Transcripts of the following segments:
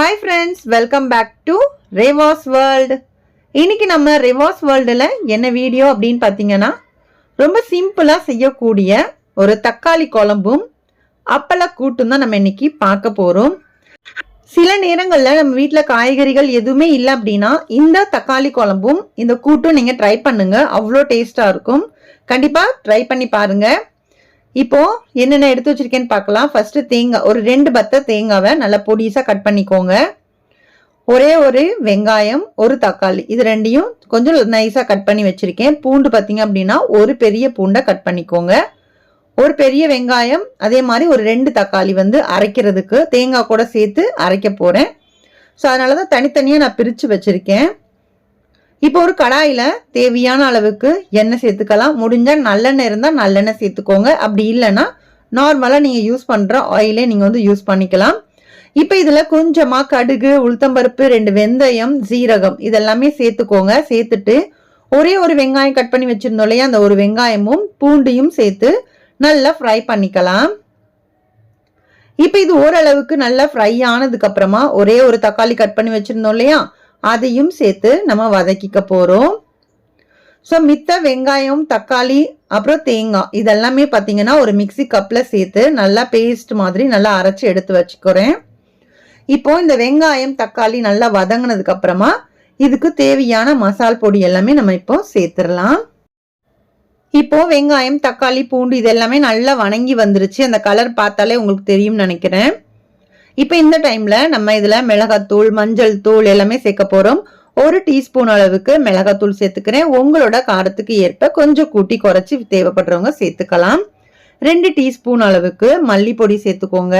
Hi friends welcome back to Reva's world இன்னைக்கு நம்ம ரேவாஸ் வேர்ல்டில் என்ன வீடியோ அப்படின்னு பார்த்தீங்கன்னா ரொம்ப சிம்பிளாக செய்யக்கூடிய ஒரு தக்காளி குழம்பும் அப்பள கூட்டும் தான் நம்ம இன்னைக்கு பார்க்க போகிறோம் சில நேரங்களில் நம்ம வீட்டில் காய்கறிகள் எதுவுமே இல்லை அப்படின்னா இந்த தக்காளி குழம்பும் இந்த கூட்டும் நீங்கள் ட்ரை பண்ணுங்கள் அவ்வளோ டேஸ்ட்டாக இருக்கும். கண்டிப்பாக ட்ரை பண்ணி பாருங்க. இப்போ என்னென்ன எடுத்து வச்சிருக்கேன்னு பார்க்கலாம். ஃபர்ஸ்ட் தேங்காய் ஒரு ரெண்டு பத்த தேங்காவை நல்லா பொடிசா கட் பண்ணிக்கோங்க. ஒரே ஒரு வெங்காயம் ஒரு தக்காளி இது ரெண்டையும் கொஞ்சம் நைஸாக கட் பண்ணி வச்சிருக்கேன். பூண்டு பார்த்தீங்க அப்படின்னா ஒரு பெரிய பூண்டை கட் பண்ணிக்கோங்க. ஒரு பெரிய வெங்காயம் அதே மாதிரி ஒரு ரெண்டு தக்காளி வந்து அரைக்கிறதுக்கு தேங்காய் கூட சேர்த்து அரைக்க போகிறேன் ஸோ அதனால தான் தனித்தனியாக நான் பிரித்து வச்சுருக்கேன். இப்போ ஒரு கடாயில் தேவையான அளவுக்கு எண்ணெய் சேர்த்துக்கலாம். முடிஞ்சால் நல்லெண்ணெய் இருந்தால் நல்லெண்ணெய் சேர்த்துக்கோங்க. அப்படி இல்லைன்னா நார்மலாக நீங்கள் யூஸ் பண்ணுற ஆயிலே நீங்கள் வந்து யூஸ் பண்ணிக்கலாம். இப்போ இதில் கொஞ்சமாக கடுகு உளுத்தம்பருப்பு ரெண்டு வெந்தயம் சீரகம் இதெல்லாமே சேர்த்துக்கோங்க. சேர்த்துட்டு ஒரே ஒரு வெங்காயம் கட் பண்ணி வச்சுருந்தோம் இல்லையா? அந்த ஒரு வெங்காயமும் பூண்டையும் சேர்த்து நல்லா ஃப்ரை பண்ணிக்கலாம். இப்போ இது ஓரளவுக்கு நல்லா ஃப்ரை ஆனதுக்கப்புறமா ஒரே ஒரு தக்காளி கட் பண்ணி வச்சுருந்தோம் இல்லையா? அதையும் சேர்த்து நம்ம வதக்கிக்க போகிறோம் ஸோ மித்த வெங்காயம் தக்காளி அப்புறம் தேங்காய் இதெல்லாமே பார்த்தீங்கன்னா ஒரு மிக்சி கப்பில் சேர்த்து நல்லா பேஸ்ட் மாதிரி நல்லா அரைச்சி எடுத்து வச்சுக்கிறேன். இப்போ இந்த வெங்காயம் தக்காளி நல்லா வதங்கினதுக்கு அப்புறமா இதுக்கு தேவையான மசால் பொடி எல்லாமே நம்ம இப்போ சேர்த்துடலாம். இப்போ வெங்காயம் தக்காளி பூண்டு இது எல்லாமே நல்லா வணங்கி வந்துருச்சு. அந்த கலர் பார்த்தாலே உங்களுக்கு தெரியும்னு நினைக்கிறேன். இப்போ இந்த டைம்ல நம்ம இதுல மிளகாத்தூள் மஞ்சள் தூள் எல்லாமே சேர்க்க போறோம். ஒரு டீஸ்பூன் அளவுக்கு மிளகாத்தூள் சேர்த்துக்கிறேன். உங்களோட காரத்துக்கு ஏற்ப கொஞ்சம் கூட்டி குறைச்சி தேவைப்படுறவங்க சேர்த்துக்கலாம். ரெண்டு டீஸ்பூன் அளவுக்கு மல்லிப்பொடி சேர்த்துக்கோங்க.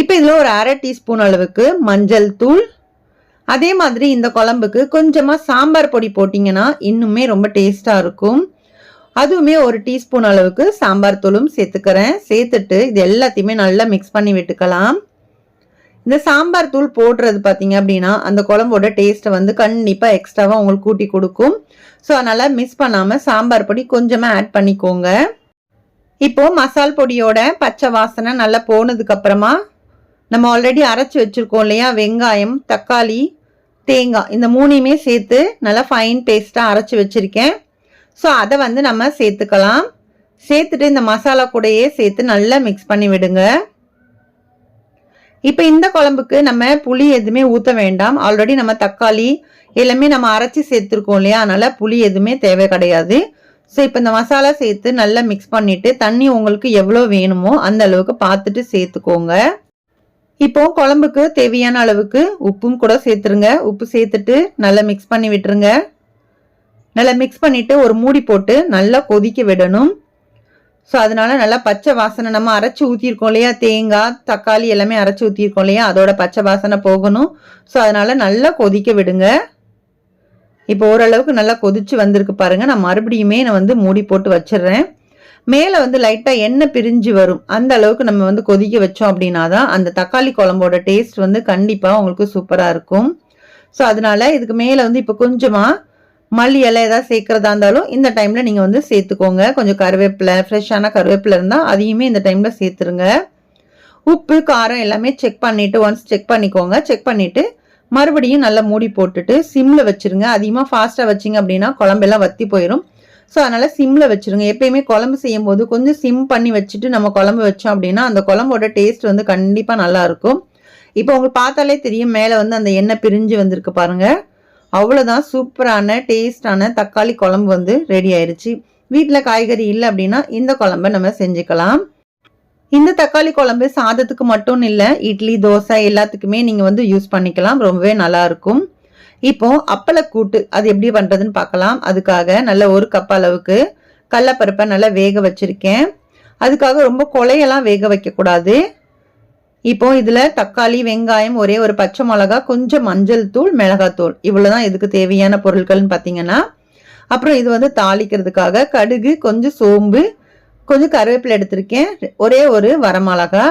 இப்போ இதில் ஒரு அரை டீஸ்பூன் அளவுக்கு மஞ்சள் தூள். அதே மாதிரி இந்த குழம்புக்கு கொஞ்சமாக சாம்பார் பொடி போட்டிங்கன்னா இன்னுமே ரொம்ப டேஸ்ட்டாக இருக்கும். அதுவுமே ஒரு டீஸ்பூன் அளவுக்கு சாம்பார் தூளும் சேர்த்துக்கிறேன். சேர்த்துட்டு இது எல்லாத்தையுமே நல்லா மிக்ஸ் பண்ணி விட்டுக்கலாம். இந்த சாம்பார் தூள் போடுறது பார்த்தீங்க அப்படின்னா அந்த குழம்போட டேஸ்ட்டை வந்து கண்டிப்பாக எக்ஸ்ட்ராவாக உங்களுக்கு கூட்டி கொடுக்கும். ஸோ அதனால் மிஸ் பண்ணாமல் சாம்பார் பொடி கொஞ்சமாக ஆட் பண்ணிக்கோங்க. இப்போது மசால் பொடியோட பச்சை வாசனை நல்லா போனதுக்கப்புறமா நம்ம ஆல்ரெடி அரைச்சி வச்சுருக்கோம் இல்லையா? வெங்காயம் தக்காளி தேங்காய் இந்த மூணையுமே சேர்த்து நல்லா ஃபைன் பேஸ்ட்டாக அரைச்சி வச்சுருக்கேன். ஸோ அதை வந்து நம்ம சேர்த்துக்கலாம். சேர்த்துட்டு இந்த மசாலா கூடையே சேர்த்து நல்லா மிக்ஸ் பண்ணி விடுங்க. இப்போ இந்த குழம்புக்கு நம்ம புளி எதுவுமே ஊற்ற வேண்டாம். ஆல்ரெடி நம்ம தக்காளி எல்லாமே நம்ம அரைச்சி சேர்த்துருக்கோம் இல்லையா? அதனால் புளி எதுவுமே தேவை கிடையாது. ஸோ இப்போ இந்த மசாலா சேர்த்து நல்லா மிக்ஸ் பண்ணிவிட்டு தண்ணி உங்களுக்கு எவ்வளோ வேணுமோ அந்த அளவுக்கு பார்த்துட்டு சேர்த்துக்கோங்க. இப்போ குழம்புக்கு தேவையான அளவுக்கு உப்பும் கூட சேர்த்துருங்க. உப்பு சேர்த்துட்டு நல்லா மிக்ஸ் பண்ணி விட்டுருங்க. நல்லா மிக்ஸ் பண்ணிவிட்டு ஒரு மூடி போட்டு நல்லா கொதிக்க விடணும். ஸோ அதனால நல்லா பச்சை வாசனை நம்ம அரைச்சி ஊற்றிருக்கோம் இல்லையா? தேங்காய் தக்காளி எல்லாமே அரைச்சி ஊற்றிருக்கோம் இல்லையா? அதோட பச்சை வாசனை போகணும். ஸோ அதனால நல்லா கொதிக்க விடுங்க. இப்போ ஓரளவுக்கு நல்லா கொதிச்சு வந்திருக்கு பாருங்க. நான் மறுபடியுமே நான் வந்து மூடி போட்டு வச்சிடுறேன். மேலே வந்து லைட்டாக எண்ணெய் பிரிஞ்சு வரும். அந்த அளவுக்கு நம்ம வந்து கொதிக்க வச்சோம் அப்படின்னா தான் அந்த தக்காளி குழம்போட டேஸ்ட் வந்து கண்டிப்பாக உங்களுக்கு சூப்பராக இருக்கும். ஸோ அதனால இதுக்கு மேலே வந்து இப்போ கொஞ்சமாக மல்லி இலை ஏதாவது சேர்க்குறதா இருந்தாலும் இந்த டைமில் நீங்கள் வந்து சேர்த்துக்கோங்க. கொஞ்சம் கருவேப்பிலை ஃப்ரெஷ்ஷான கருவேப்பிலை இருந்தால் அதையுமே இந்த டைமில் சேர்த்துருங்க. உப்பு காரம் எல்லாமே செக் பண்ணிவிட்டு ஒன்ஸ் செக் பண்ணிக்கோங்க. செக் பண்ணிவிட்டு மறுபடியும் நல்லா மூடி போட்டுட்டு சிம்மில் வச்சுருங்க. அதிகமாக ஃபாஸ்ட்டாக வச்சிங்க அப்படின்னா குழம்பெல்லாம் வத்தி போயிடும் ஸோ அதனால் சிம்மில் வச்சுருங்க. எப்பயுமே குழம்பு செய்யும் போது கொஞ்சம் சிம் பண்ணி வச்சுட்டு நம்ம குழம்பு வச்சோம் அப்படின்னா அந்த குழம்போட டேஸ்ட் வந்து கண்டிப்பாக நல்லாயிருக்கும் இப்போ உங்களுக்கு பார்த்தாலே தெரியும். மேலே வந்து அந்த எண்ணெய் பிரிஞ்சு வந்திருக்கு பாருங்கள் அவ்வளோதான் சூப்பரான டேஸ்டான தக்காளி குழம்பு வந்து ரெடி ஆயிடுச்சு வீட்டில் காய்கறி இல்லை அப்படின்னா இந்த குழம்ப நம்ம செஞ்சுக்கலாம். இந்த தக்காளி குழம்பு சாதத்துக்கு மட்டும் இல்லை இட்லி தோசை எல்லாத்துக்குமே நீங்கள் வந்து யூஸ் பண்ணிக்கலாம். ரொம்பவே நல்லாயிருக்கும் இப்போ அப்பளக்கூட்டு அது எப்படி பண்ணுறதுன்னு பார்க்கலாம். அதுக்காக நல்ல ஒரு கப் அளவுக்கு கடலப்பருப்பை நல்லா வேக வச்சுருக்கேன். அதுக்காக ரொம்ப கொலையெல்லாம் வேக வைக்கக்கூடாது. இப்போ இதில் தக்காளி வெங்காயம் ஒரே ஒரு பச்சை மிளகா கொஞ்சம் மஞ்சள் தூள் மிளகாத்தூள் இவ்வளோதான் இதுக்கு தேவையான பொருட்கள்னு பார்த்தீங்கன்னா அப்புறம் இது வந்து தாளிக்கிறதுக்காக கடுகு கொஞ்சம் சோம்பு கொஞ்சம் கருவேப்பிலை எடுத்திருக்கேன். ஒரே ஒரு வரமிளகா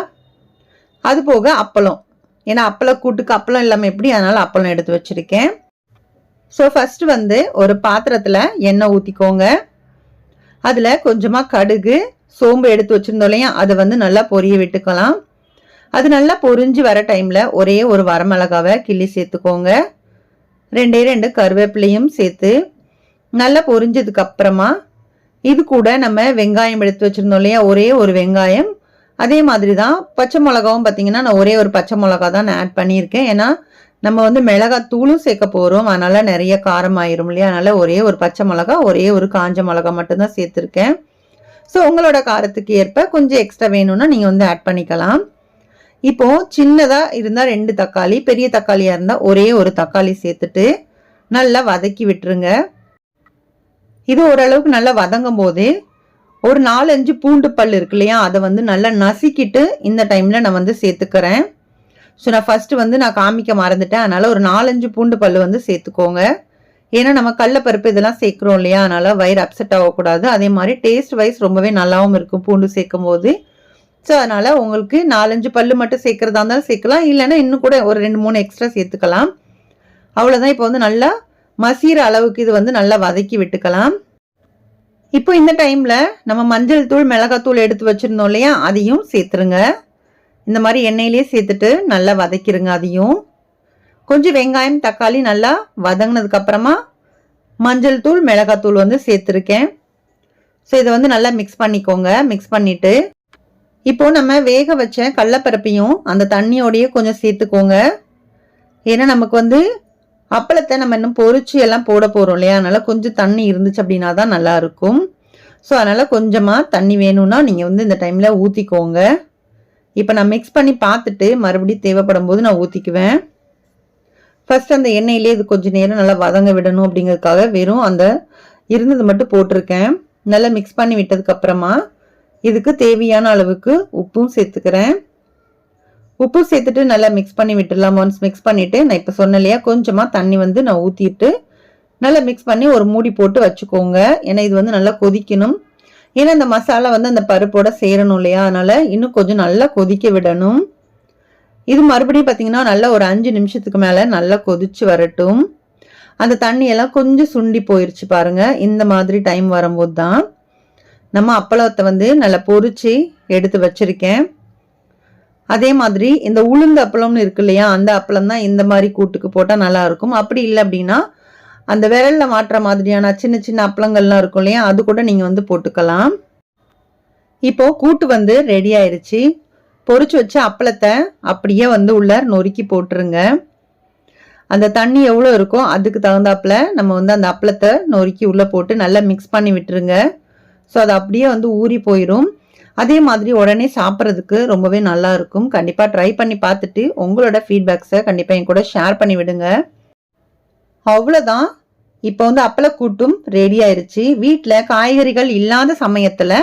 அது போக அப்பளம். ஏன்னா அப்பளம் கூட்டுக்கு அப்பளம் இல்லாமல் எப்படி அதனால் அப்பளம் எடுத்து வச்சுருக்கேன். ஸோ ஃபஸ்ட்டு வந்து ஒரு பாத்திரத்தில் எண்ணெய் ஊற்றிக்கோங்க அதில் கொஞ்சமாக கடுகு சோம்பு எடுத்து வச்சுருந்தோம் இல்லையா அதை வந்து நல்லா பொரிய விட்டுக்கலாம். அது நல்லா பொரிஞ்சு வர டைமில் ஒரே ஒரு வரமிளகாவை கிள்ளி சேர்த்துக்கோங்க. ரெண்டே ரெண்டு கருவேப்பிலையும் சேர்த்து நல்லா பொரிஞ்சதுக்கு அப்புறமா இது கூட நம்ம வெங்காயம் எடுத்து வச்சுருந்தோம் இல்லையா? ஒரே ஒரு வெங்காயம். அதே மாதிரி தான் பச்சை மிளகாவும் பார்த்தீங்கன்னா நான் ஒரே ஒரு பச்சை மிளகா தான் நான் ஆட் பண்ணியிருக்கேன். ஏன்னா நம்ம வந்து மிளகாய் தூளும் சேர்க்க போகிறோம் அதனால் நிறைய காரம் ஆயிரும் இல்லையா? அதனால் ஒரே ஒரு பச்சை மிளகா ஒரே ஒரு காஞ்ச மிளகா மட்டும்தான் சேர்த்துருக்கேன். ஸோ உங்களோட காரத்துக்கு ஏற்ப கொஞ்சம் எக்ஸ்ட்ரா வேணும்னா நீங்கள் வந்து ஆட் பண்ணிக்கலாம். இப்போ சின்னதாக இருந்தால் ரெண்டு தக்காளி பெரிய தக்காளியாக இருந்தால் ஒரே ஒரு தக்காளி சேர்த்துட்டு நல்லா வதக்கி விட்டுருங்க. இது ஓரளவுக்கு நல்லா வதங்கும் போது ஒரு நாலஞ்சு பூண்டு பல் இருக்கு இல்லையா அதை வந்து நல்லா நசுக்கிட்டு இந்த டைமில் நான் வந்து சேர்த்துக்கிறேன். ஸோ நான் ஃபஸ்ட்டு வந்து நான் காமிக்க மறந்துட்டேன். அதனால் ஒரு நாலஞ்சு பூண்டு பல் வந்து சேர்த்துக்கோங்க. ஏன்னா நம்ம கடலப்பருப்பு இதெல்லாம் சேர்க்குறோம் இல்லையா அதனால் வயிறு அப்செட் ஆகக்கூடாது. அதே மாதிரி டேஸ்ட் வைஸ் ரொம்பவே நல்லாவும் இருக்கும் பூண்டு சேர்க்கும் போது ஸோ அதனால் உங்களுக்கு நாலஞ்சு பல் மட்டும் சேர்க்குறதா இருந்தாலும் சேர்க்கலாம். இல்லைன்னா இன்னும் கூட ஒரு ரெண்டு மூணு எக்ஸ்ட்ரா சேர்த்துக்கலாம். அவ்வளோதான் இப்போ வந்து நல்லா மசீர அளவுக்கு இது வந்து நல்லா வதக்கி விட்டுக்கலாம். இப்போ இந்த டைமில் நம்ம மஞ்சள் தூள் மிளகாத்தூள் எடுத்து வச்சுருந்தோம் இல்லையா? அதையும் சேர்த்துருங்க. இந்த மாதிரி எண்ணெயிலே சேர்த்துட்டு நல்லா வதக்கிடுங்க அதையும். கொஞ்சம் வெங்காயம் தக்காளி நல்லா வதங்கினதுக்கப்புறமா மஞ்சள் தூள் மிளகாத்தூள் வந்து சேர்த்துருக்கேன். ஸோ இதை வந்து நல்லா மிக்ஸ் பண்ணிக்கோங்க. மிக்ஸ் பண்ணிவிட்டு இப்போது நம்ம வேக வச்ச கடலப்பருப்பையும் அந்த தண்ணியோடையே கொஞ்சம் சேர்த்துக்கோங்க. ஏன்னா நமக்கு வந்து அப்பளத்தை நம்ம இன்னும் பொறிச்சு எல்லாம் போட போகிறோம் இல்லையா? அதனால் கொஞ்சம் தண்ணி இருந்துச்சு அப்படின்னா தான் நல்லாயிருக்கும் ஸோ அதனால் கொஞ்சமாக தண்ணி வேணும்னா நீங்கள் வந்து இந்த டைமில் ஊற்றிக்கோங்க இப்போ நான் மிக்ஸ் பண்ணி பார்த்துட்டு மறுபடியும் தேவைப்படும் போது நான் ஊற்றிக்குவேன் ஃபஸ்ட் அந்த எண்ணெயிலே இது கொஞ்சம் நேரம் நல்லா வதங்க விடணும் அப்படிங்கிறதுக்காக வெறும் அந்த இருந்தது மட்டும் போட்டிருக்கேன். நல்லா மிக்ஸ் பண்ணி விட்டதுக்கப்புறமா இதுக்கு தேவையான அளவுக்கு உப்பும் சேர்த்துக்கிறேன். உப்பு சேர்த்துட்டு நல்லா மிக்ஸ் பண்ணி விட்டுடலாம். ஒன்ஸ் மிக்ஸ் பண்ணிவிட்டு நான் இப்போ சொன்ன இல்லையா கொஞ்சமாக தண்ணி வந்து நான் ஊற்றிட்டு நல்லா மிக்ஸ் பண்ணி ஒரு மூடி போட்டு வச்சுக்கோங்க. ஏன்னா இது வந்து நல்லா கொதிக்கணும். ஏன்னா இந்த மசாலா வந்து அந்த பருப்போட சேரணும் இல்லையா? அதனால் இன்னும் கொஞ்சம் நல்லா கொதிக்க விடணும். இது மறுபடியும் பார்த்தீங்கன்னா நல்லா ஒரு அஞ்சு நிமிஷத்துக்கு மேலே நல்லா கொதிச்சு வரட்டும். அந்த தண்ணியெல்லாம் கொஞ்சம் சுண்டி போயிடுச்சு பாருங்கள் இந்த மாதிரி டைம் வரும்போது தான் நம்ம அப்பளத்தை வந்து நல்லா பொறிச்சு எடுத்து வச்சுருக்கேன். அதே மாதிரி இந்த உளுந்து அப்பளம்னு இருக்கு இல்லையா அந்த அப்பளம் தான் இந்த மாதிரி கூட்டுக்கு போட்டால் நல்லாயிருக்கும் அப்படி இல்லை அப்படின்னா அந்த விரலில் மாட்டுற மாதிரியான சின்ன சின்ன அப்பளங்கள்லாம் இருக்கும் இல்லையா அது கூட நீங்கள் வந்து போட்டுக்கலாம். இப்போது கூட்டு வந்து ரெடி ஆயிடுச்சு பொறிச்சு வச்ச அப்பளத்தை அப்படியே வந்து உள்ள நொறுக்கி போட்டுருங்க. அந்த தண்ணி எவ்வளோ இருக்கோ அதுக்கு தகுந்தாப்புல நம்ம வந்து அந்த அப்பளத்தை நொறுக்கி உள்ளே போட்டு நல்லா மிக்ஸ் பண்ணி விட்டுருங்க. ஸோ அது அப்படியே வந்து ஊறி போயிடும் அதே மாதிரி உடனே சாப்பிட்றதுக்கு ரொம்பவே நல்லா இருக்கும். கண்டிப்பாக ட்ரை பண்ணி பார்த்துட்டு உங்களோட ஃபீட்பேக்ஸை கண்டிப்பாக என் கூட ஷேர் பண்ணி விடுங்க. அவ்வளோதான் இப்போ வந்து அப்பளக்கூட்டும் ரெடி ஆயிடுச்சு வீட்டில் காய்கறிகள் இல்லாத சமயத்தில்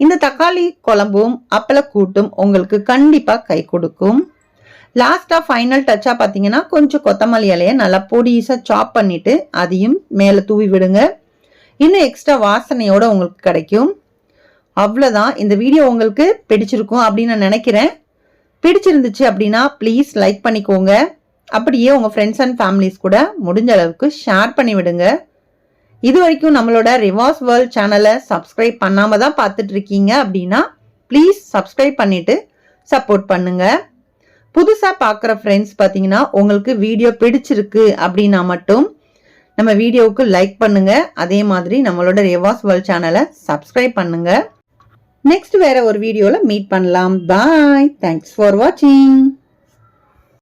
இந்த தக்காளி குழம்பும் அப்பளக்கூட்டும் உங்களுக்கு கண்டிப்பாக கை கொடுக்கும். லாஸ்ட்டாக ஃபைனல் டச்சாக பார்த்தீங்கன்னா கொஞ்சம் கொத்தமல்லி இலையை நல்லா பொடிசாக சாப் பண்ணிவிட்டு அதையும் மேலே தூவி விடுங்க. இன்னும் எக்ஸ்ட்ரா வாசனையோடு உங்களுக்கு கிடைக்கும். அவ்வளோதான் இந்த வீடியோ உங்களுக்கு பிடிச்சிருக்கும் அப்படின்னு நான் நினைக்கிறேன். பிடிச்சிருந்துச்சு அப்படின்னா ப்ளீஸ் லைக் பண்ணிக்கோங்க. அப்படியே உங்கள் ஃப்ரெண்ட்ஸ் அண்ட் ஃபேமிலிஸ் கூட முடிஞ்ச அளவுக்கு ஷேர் பண்ணி விடுங்க. இது வரைக்கும் நம்மளோட ரிவாஸ் வேர்ல்ட் சேனலை சப்ஸ்கிரைப் பண்ணாமல் தான் பார்த்துட்டு இருக்கீங்க அப்படின்னா ப்ளீஸ் சப்ஸ்கிரைப் பண்ணிவிட்டு சப்போர்ட் பண்ணுங்க. புதுசாக பார்க்குற ஃப்ரெண்ட்ஸ் பார்த்தீங்கன்னா உங்களுக்கு வீடியோ பிடிச்சிருக்கு அப்படின்னா மட்டும் நம்ம வீடியோவுக்கு லைக் பண்ணுங்க. அதே மாதிரி நம்மளோட ரேவாஸ் வேர்ல்ட் சேனலை சப்ஸ்கிரைப் பண்ணுங்கள் நெக்ஸ்ட் வேற ஒரு வீடியோவில் மீட் பண்ணலாம். பாய் தேங்க்ஸ் ஃபார் வாட்சிங்